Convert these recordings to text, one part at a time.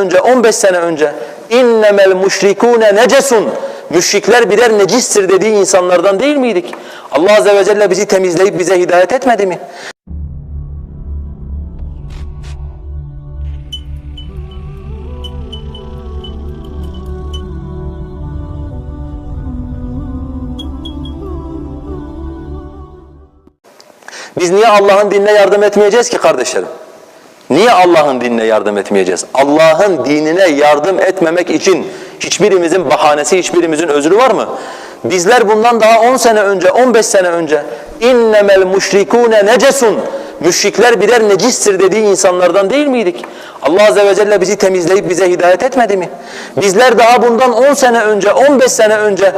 önce 15 sene önce innemel müşrikûne necesun müşrikler birer necistir dediği insanlardan değil miydik? Allah azze ve celle bizi temizleyip bize hidayet etmedi mi? Biz niye Allah'ın dinine yardım etmeyeceğiz ki kardeşlerim? Niye Allah'ın dinine yardım etmeyeceğiz? Allah'ın dinine yardım etmemek için hiçbirimizin bahanesi, hiçbirimizin özrü var mı? Bizler bundan daha 10 sene önce, 15 sene önce innemel müşrikûne necesun müşrikler birer necistir dediği insanlardan değil miydik? Allah azze ve celle bizi temizleyip bize hidayet etmedi mi? Bizler daha bundan 10 sene önce, 15 sene önce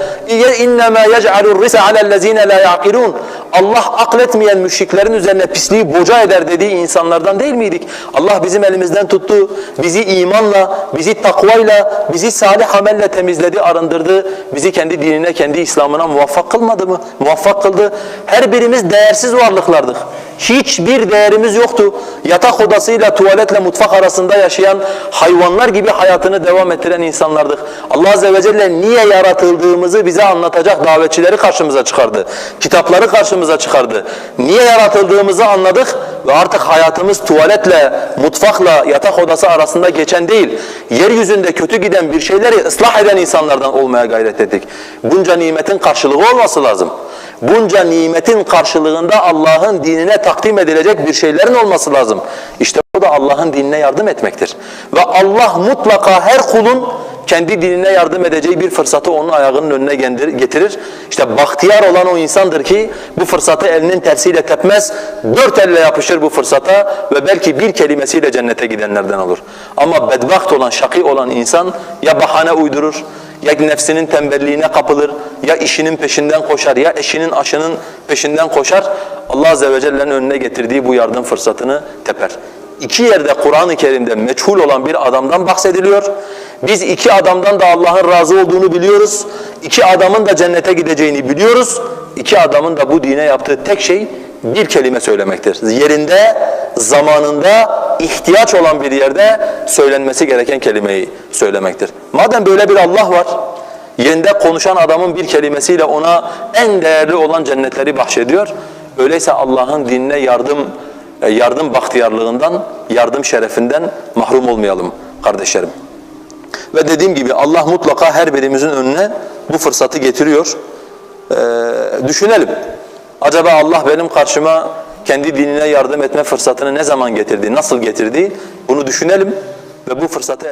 innema yec'alur rise alellezine la yaqilun Allah akletmeyen müşriklerin üzerine pisliği boca eder dediği insanlardan değil miydik? Allah bizim elimizden tuttu, bizi imanla, bizi takvayla, bizi salih amelle temizledi, arındırdı, bizi kendi dinine, kendi İslam'ına muvaffak kılmadı mı? Muvaffak kıldı. Her birimiz değersiz varlıklardık. Hiçbir değerimiz yoktu. Yatak odasıyla tuvaletle mutfak arasında yaşayan hayvanlar gibi hayatını devam ettiren insanlardık. Allah Azze ve Celle niye yaratıldığımızı bize anlatacak davetçileri karşımıza çıkardı. Kitapları karşımıza çıkardı. Niye yaratıldığımızı anladık ve artık hayatımız tuvaletle, mutfakla, yatak odası arasında geçen değil, yeryüzünde kötü giden bir şeyleri ıslah eden insanlardan olmaya gayret ettik. Bunca nimetin karşılığı olması lazım bunca nimetin karşılığında Allah'ın dinine takdim edilecek bir şeylerin olması lazım. İşte bu da Allah'ın dinine yardım etmektir. Ve Allah mutlaka her kulun kendi dinine yardım edeceği bir fırsatı onun ayağının önüne getirir. İşte bahtiyar olan o insandır ki bu fırsatı elinin tersiyle tepmez, dört elle yapışır bu fırsata ve belki bir kelimesiyle cennete gidenlerden olur. Ama bedbaht olan, şakî olan insan ya bahane uydurur, ya nefsinin tembelliğine kapılır, ya işinin peşinden koşar, ya eşinin aşının peşinden koşar. Allah Azze ve Celle'nin önüne getirdiği bu yardım fırsatını teper. İki yerde Kur'an-ı Kerim'de meçhul olan bir adamdan bahsediliyor. Biz iki adamdan da Allah'ın razı olduğunu biliyoruz. İki adamın da cennete gideceğini biliyoruz. İki adamın da bu dine yaptığı tek şey bir kelime söylemektir. Yerinde, zamanında, ihtiyaç olan bir yerde söylenmesi gereken kelimeyi söylemektir. Madem böyle bir Allah var, yerinde konuşan adamın bir kelimesiyle ona en değerli olan cennetleri bahşediyor. Öyleyse Allah'ın dinine yardım yardım bahtiyarlığından, yardım şerefinden mahrum olmayalım kardeşlerim. Ve dediğim gibi Allah mutlaka her birimizin önüne bu fırsatı getiriyor. Ee, düşünelim. Acaba Allah benim karşıma kendi dinine yardım etme fırsatını ne zaman getirdi, nasıl getirdi? Bunu düşünelim ve bu fırsatı